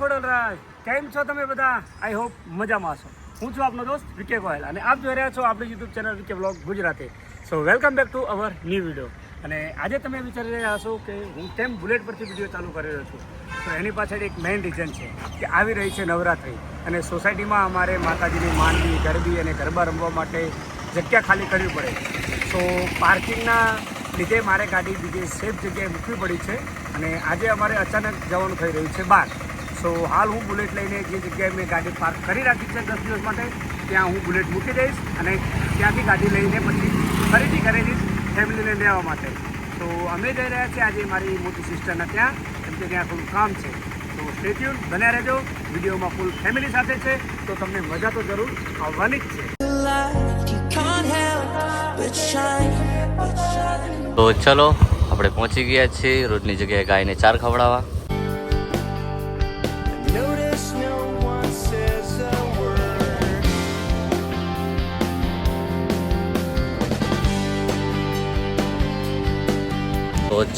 ખોડલરાજ કેમ છો તમે બધા? આઈ હોપ મજામાં છો. હું છું આપનો દોસ્ત વિકે ગોયલ અને આપ જોઈ રહ્યા છો આપણી YouTube channel VK blog Gujarati. So welcome back to our new video અને આજે તમે વિચારી રહ્યા હશો કે હું કેમ બુલેટ પરથી વીડિયો ચાલુ કરી રહ્યો છું? તો એની પાછળ એક મેઇન રીઝન છે કે આવી રહી છે નવરાત્રિ. અને સોસાયટીમાં અમારે માતાજીની માંડવી, ગરબી અને ગરબા રમવા માટે જગ્યા ખાલી કરવી પડે. તો પાર્કિંગના લીધે મારે ગાડી બીજી સેફ જગ્યાએ મૂકવી પડી છે. અને આજે અમારે અચાનક જવાનું થઈ રહ્યું છે બહાર. સો હાલ હું બુલેટ લઈને જે જગ્યાએ મેં ગાડી પાર્ક કરી રાખી છે દસ દિવસ માટે, ત્યાં હું બુલેટ મૂકી દઈશ અને ત્યાંથી ગાડી લઈને પછી ફરીથી ઘરે જઈશ ફેમિલીને લેવા માટે. તો અમે જઈ રહ્યા છીએ. આજે મારી મોટી સિસ્ટરના ત્યાં, કેમ કે ત્યાં થોડું કામ છે. તો સ્ટેટ્યુન બન્યા રહેજો. વિડીયોમાં ફૂલ ફેમિલી સાથે છે. તો તમને મજા તો જરૂર આવવાની જ છે. તો ચલો, આપણે પહોંચી ગયા છીએ રોજની જગ્યાએ ગાયને ચાર ખવડાવવા.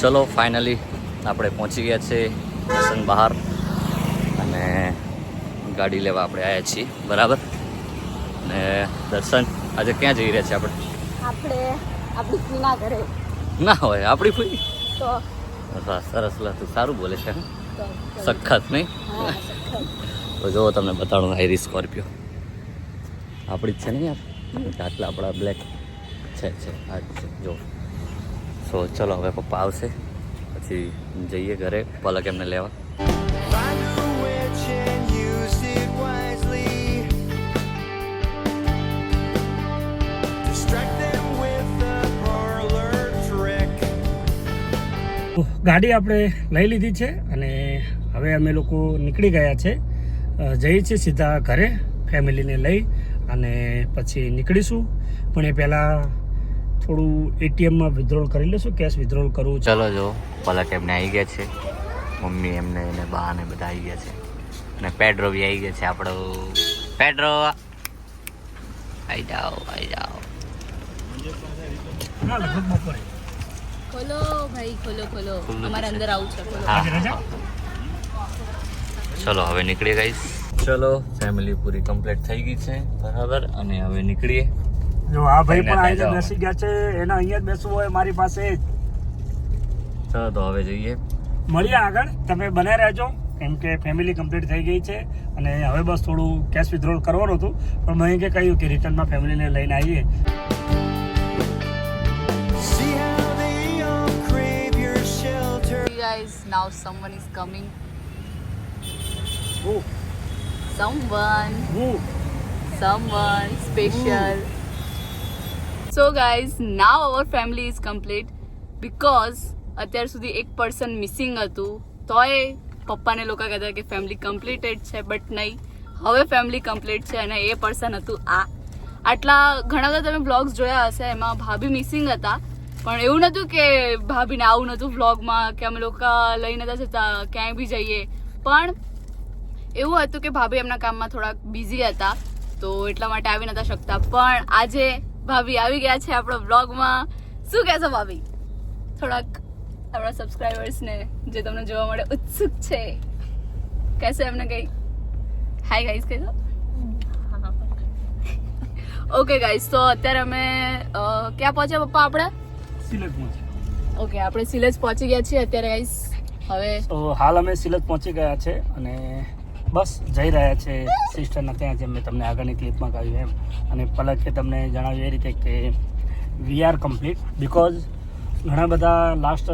ચલો ફાઇનલી આપણે પહોંચી ગયા છે દર્શન બહાર અને ગાડી લેવા આપણે આવ્યા છીએ બરાબર? અને દર્શન આજે ક્યાં જઈ રહ્યા છે આપણે? આપણે આપણી ફીના ઘરે. ના હોય આપણી ફૂઈ? તો સરસ તું સારું બોલે છે સખત નહીં? તો જો તમને બતાડું આઈરી સ્કોર્પિયો. આપણી જ છે ને યાર? આટલા આપણા બ્લેક છે છે આ છે જો સો ચલો હવે પપ્પા આવશે. પછી જઈએ ઘરે પલક એમને લેવા. ગાડી આપણે લઈ લીધી છે અને હવે અમે લોકો નીકળી ગયા છે. જઈએ છીએ સીધા ઘરે, ફેમિલીને લઈ અને પછી નીકળીશું. પણ એ પહેલાં થોડું એટીએમમાં વિથડ્રોલ કરી લઈશું કેશ વિથડ્રોલ કરવું ચલો જો પલક એમને આવી ગયા છે. મમ્મી એમને એને બા ને બધા આવી ગયા છે. અને પેડ્રો બી આવી ગયા છે આપણો. પેડ્રો! આવી જાઓ આવી જાઓ. ખોલો ભાઈ ખોલો ખોલો. અમારે અંદર આવું છે? ચલો હવે નીકળીએ ગઈશ ચલો ફેમિલી પૂરી કમ્પ્લીટ થઈ ગઈ છે. બરાબર અને હવે નીકળીએ. જો આ ભાઈ પણ આજે બેસી ગયા છે એને અહીંયા જ બેસવું હોય મારી પાસે. જ તો હવે જઈએ. મળીએ આગળ. તમે બને રહેજો કેમ કે ફેમિલી કમ્પ્લીટ થઈ ગઈ છે. અને હવે બસ થોડું કેશ વિથડ્રોલ કરવાનું હતું. પણ મેં કે કહ્યું કે રિટર્નમાં ફેમિલીને લઈને આવીએ. Guys now someone is coming. હું someone. Who someone special. So guys now our family is complete because અત્યાર સુધી એક પર્સન મિસિંગ હતું. તોય પપ્પાને લોકો કહેતા કે ફેમિલી કમ્પ્લીટેડ છે બટ નહીં. હવે ફેમિલી કમ્પ્લીટ છે અને એ પર્સન હતું આ. આટલા ઘણા બધા તમે બ્લોગ્સ જોયા હશે, એમાં ભાભી મિસિંગ હતા. પણ એવું નહોતું કે ભાભીને આવું નહોતું વ્લોગમાં કે અમે લોકો લઈ નતા જતા, ક્યાંય બી જઈએ. પણ એવું હતું કે ભાભી એમના કામમાં થોડાક બિઝી હતા, તો એટલા માટે આવી નતા શકતા. પણ આજે ભાભી આવી ગયા છે આપણા બ્લોગમાં શું કહેશો ભાભી? થોડાક આપણા સબસ્ક્રાઈબર્સને જે તમને જોવા મળે ઉત્સુક છે. કહેશો એમને કંઈ? હાય ગાઈસ કહેશો? ઓકે ગાઈઝ તો અત્યારે અમે ક્યાં પહોંચ્યા પપ્પા આપણે? પહોંચી ઓકે આપણે સિલેજ પહોંચી ગયા છીએ અત્યારે ગાઈઝ હવે તો હાલ અમે સિલેજ પહોંચી ગયા છે અને બસ જઈ રહ્યા છે સિસ્ટરના ત્યાં જેમ મેં તમને આગળની ક્લિપમાં કહ્યું એમ. અને પલકે તમને જણાવ્યું એ રીતે કે વી આર કમ્પ્લીટ બિકોઝ ઘણા બધા લાસ્ટ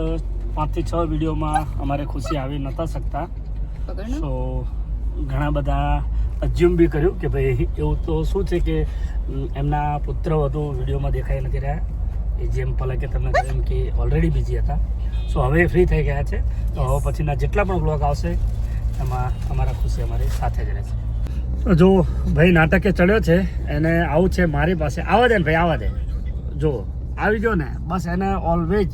પાંચથી છ વિડીયોમાં અમારે ખુશી આવી નહોતા શકતા. સો ઘણા બધા અજ્યુમ બી કર્યું કે ભાઈ એવું તો શું છે કે એમના પુત્ર વધુ વિડીયોમાં દેખાઈ નથી રહ્યા. એ જેમ પલકે તમને કહ્યું કે ઓલરેડી બિઝી હતા. સો હવે ફ્રી થઈ ગયા છે. તો હવે પછીના જેટલા પણ બ્લોગ આવશે એમાં અમારા ખુશી અમારી સાથે જ રહેશે જો ભાઈ નાટકે ચડ્યો છે એને આવું છે મારી પાસે આવા દે ને ભાઈ આવા દે. જો આવી ગયો ને બસ એને ઓલવેજ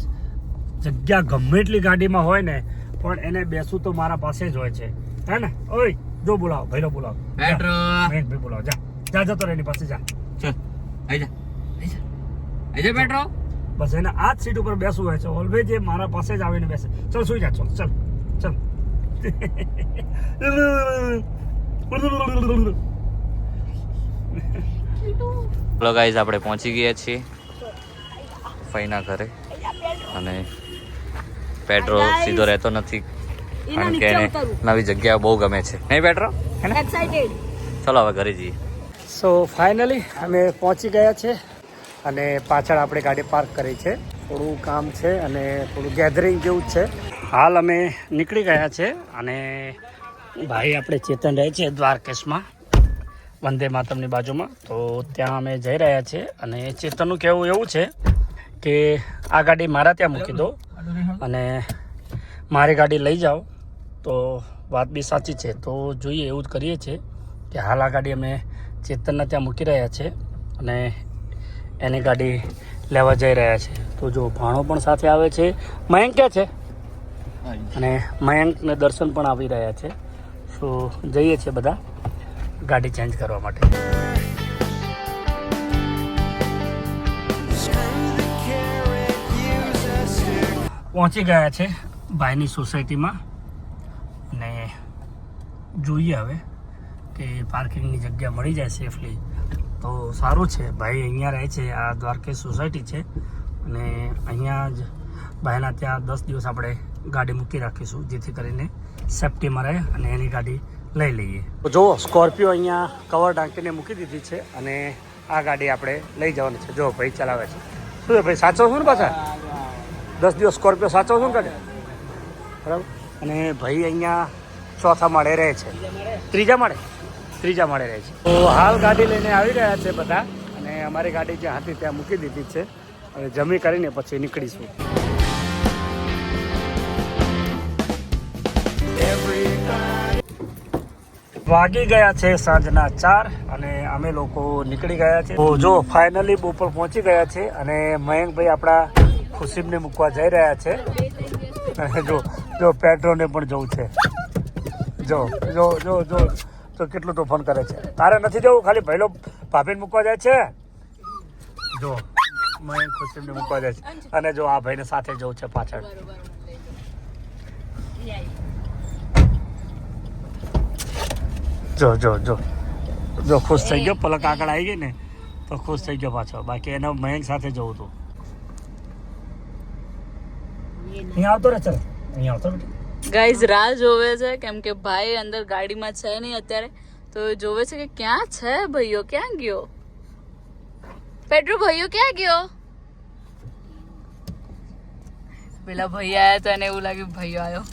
જગ્યા ગમે એટલી ગાડીમાં હોય ને પણ એને બેસવું તો મારા પાસે જ હોય છે. હે ને? ઓય જો બોલાવો ભાઈલો બોલાવો. પેટ્રો. મહેક ભાઈ બોલાવો જા. જા જતો રહે એની પાસે જા. જા. બસ એને આ જ સીટ ઉપર બેસવું હોય છે. ઓલવેજ એ મારા પાસે જ આવીને બેસે. ચલ સુઈ જા ચલ ચલ ચલ. ચલો ગાઈઝ આપણે પહોંચી ગયા છીએ ફઈના ઘરે. અને પેટ્રો સીધો રહેતો નથી કારણ કે એને નવી જગ્યા બહુ ગમે છે. નહીં પેટ્રો? ચલો હવે ઘરે જઈએ. સો ફાઇનલી અમે પહોંચી ગયા છે અને પાછળ આપણે ગાડી પાર્ક કરી છે. થોડું કામ છે અને થોડું ગેધરિંગ જેવું જ છે. હાલ અમે નીકળી ગયા છે અને ભાઈ આપણે ચેતન રહે છે દ્વારકેશમાં, વંદે માતમની બાજુમાં. તો ત્યાં અમે જઈ રહ્યા છીએ અને ચેતનનું કહેવું એવું છે કે આ ગાડી મારા ત્યાં મૂકી દો અને મારી ગાડી લઈ જાઓ. તો વાત બી સાચી છે. તો જોઈએ એવું જ કરીએ છીએ કે હાલ આ ગાડી અમે ચેતનના ત્યાં મૂકી રહ્યા છે અને એની ગાડી લેવા જઈ રહ્યા છે. તો જો ભાણો પણ સાથે આવે છે. મયંક ક્યાં છે? અને મયંકને દર્શન પણ આવી રહ્યા છે. સો જઈએ છીએ બધા ગાડી ચેન્જ કરવા માટે. પહોંચી ગયા છે ભાઈની સોસાયટીમાં. અને જોઈએ હવે કે પાર્કિંગની જગ્યા મળી જાય સેફલી તો સારું છે, ભાઈ અહીંયા રહે છે, આ દ્વારકેશ સોસાયટી છે. અને અહીંયા જ ભાઈના ત્યાં દસ દિવસ આપણે ગાડી મૂકી રાખીશું, જેથી કરીને સેફટીમાં રહે અને એની ગાડી લઈ લઈએ. જુઓ સ્કોર્પિયો અહીંયા કવર ઢાંકીને મૂકી દીધી છે અને આ ગાડી આપણે લઈ જવાની છે. જો ભાઈ ચલાવે છે. શું ભાઈ, સાચો છું ને પાછા? દસ દિવસ સ્કોર્પિયો સાચો છું ને કાઢે બરાબર? અને ભાઈ અહીંયા ચોથા માળે રહે છે. ત્રીજા માળે? ત્રીજા માળે રહે છે. તો હાલ ગાડી લઈને આવી રહ્યા છે બધા અને અમારી ગાડી જ્યાં હતી ત્યાં મૂકી દીધી છે. હવે જમી કરીને પછી નીકળીશું. વાગી ગયા છે સાંજના ચાર અને અમે લોકો નીકળી ગયા છે. તો જો ફાઇનલી બોપલ પહોંચી ગયા છે અને મયંકભાઈ આપણા ખુશીમને મૂકવા જઈ રહ્યા છે. અને જો જો પેટ્રોને પણ જવું છે. જો જો જો જો તો કેટલું તોફાન કરે છે. તારે નથી જવું? ખાલી ભાઈલો ભાભીને મૂકવા જાય છે? જો, મયંક ખુશીબને મૂકવા જાય છે. અને જો આ ભાઈને સાથે જવું છે પાછળ. જો જો જો. જો ખુશ થઈ ગયો પલક આગળ આવી ગઈ ને તો ખુશ થઈ ગયો પાછો. બાકી એનો મયંક સાથે જવું હતું. અહીંયા આવતો રે ચાલ. અહીંયા આવતો રે ગાઈઝ રાહ જોવે છે કેમ કે ભાઈ અંદર ગાડીમાં છે નહીં અત્યારે. તો જોવે છે કે ક્યાં છે ભાઈઓ? ક્યાં ગયો? પેટ્રો ભાઈઓ ક્યાં ગયો? પેલા ભાઈ આયા તો એને એવું લાગ્યું ભાઈઓ આવ્યો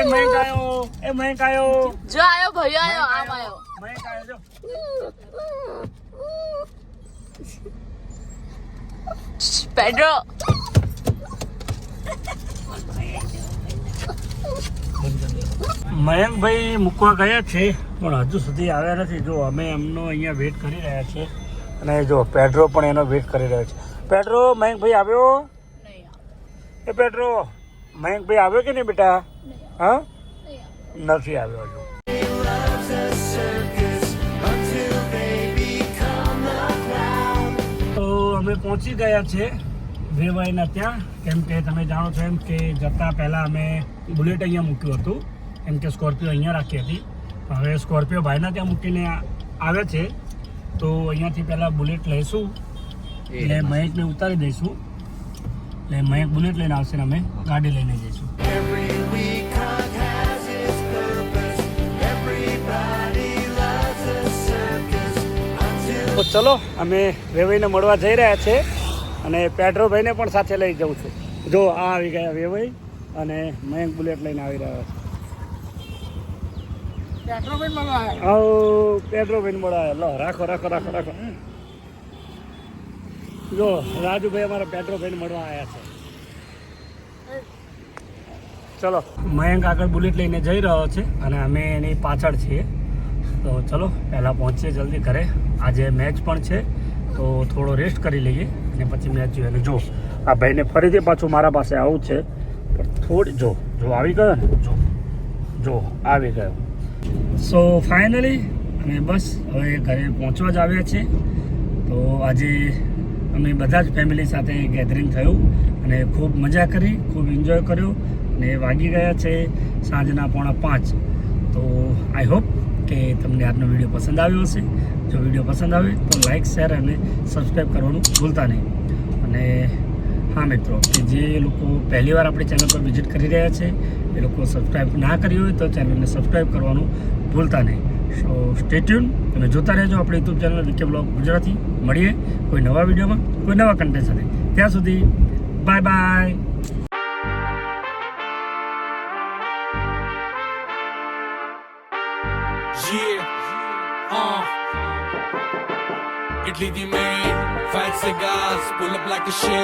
એ મહેક આયો એ મયંક આયો જો આયો ભાઈઓ આયો આમ આયો. મયંક આયો જો. પેટ્રો મયંકભાઈ મૂકવા ગયા છે પણ હજુ સુધી આવ્યા નથી. જો અમે એમનો અહીંયા વેટ કરી રહ્યા છીએ. અને જો પેટ્રો પણ એનો વેટ કરી રહ્યો છે. પેટ્રો મયંકભાઈ આવ્યો? એ પેટ્રો મયંકભાઈ આવ્યો કે નહીં બેટા? હા? નથી આવ્યો હજુ. તો અમે પહોંચી ગયા છે વેવાઈના ત્યાં. કેમ કે તમે જાણો છો એમ કે જતાં પહેલાં અમે બુલેટ અહીંયા મૂક્યું હતું. એમ કે સ્કોર્પિયો અહીંયા રાખી હતી. હવે સ્કોર્પિયો ભાઈના ત્યાં મૂકીને આવે છે. તો અહીંયાથી પહેલાં બુલેટ લઈશું એટલે મહેકને ઉતારી દઈશું. એટલે મહેક બુલેટ લઈને આવશે ને અમે ગાડી લઈને જઈશું. ચલો અમે વેવાઈને મળવા જઈ રહ્યા છે અને પેટ્રોલભાઈને પણ સાથે લઈ જઉં છું. જો આ આવી ગયા વેવાઈ અને મયંક બુલેટ લઈને આવી રહ્યા છે. આવો પેટ્રોલભાઈને મળવા લો રાખો રાખો રાખો રાખો. જો રાજુભાઈ અમારા પેટ્રોલભાઈને મળવા આવ્યા છે. ચલો મયંક આગળ બુલેટ લઈને જઈ રહ્યો છે અને અમે એની પાછળ છીએ. તો ચલો પહેલાં પહોંચીએ જલ્દી ઘરે. આજે મેચ પણ છે, તો થોડો રેસ્ટ કરી લઈએ અને પછી મેચ જોઈએ. અને જો, આ ભાઈને ફરીથી પાછું મારા પાસે આવું છે, પણ થોડી, જો જો આવી ગયો ને, જો જો, આવી ગયો. સો ફાઇનલી અમે બસ, હવે ઘરે પહોંચવા જ આવ્યા છીએ. તો આજે અમે બધા જ ફેમિલી સાથે ગેધરિંગ થયું અને ખૂબ મજા કરી, ખૂબ એન્જોય કર્યો અને વાગી ગયા છે સાંજના પોણા પાંચ. તો આઈ હોપ કે તમને આજનો વીડિયો પસંદ આવ્યો હશે. જો વીડિયો પસંદ આવે તો લાઇક શેર અને સબસ્ક્રાઈબ કરવાનું ભૂલતા નહીં. અને હા મિત્રો, કે જે લોકો પહેલી વાર આપણી ચેનલ પર વિઝિટ કરી રહ્યા છે, એ લોકો સબસ્ક્રાઈબ ના કરી હોય તો ચેનલને સબસ્ક્રાઈબ કરવાનું ભૂલતા નહીં. સો સ્ટેટ્યુન તમે જોતા રહેજો આપણી YouTube channel VK blog Gujarati. મળીએ કોઈ નવા વિડીયોમાં, કોઈ નવા કન્ટેન્ટ સાથે. ત્યાં સુધી bye bye Italy the main, five cigars, pull up like a shade.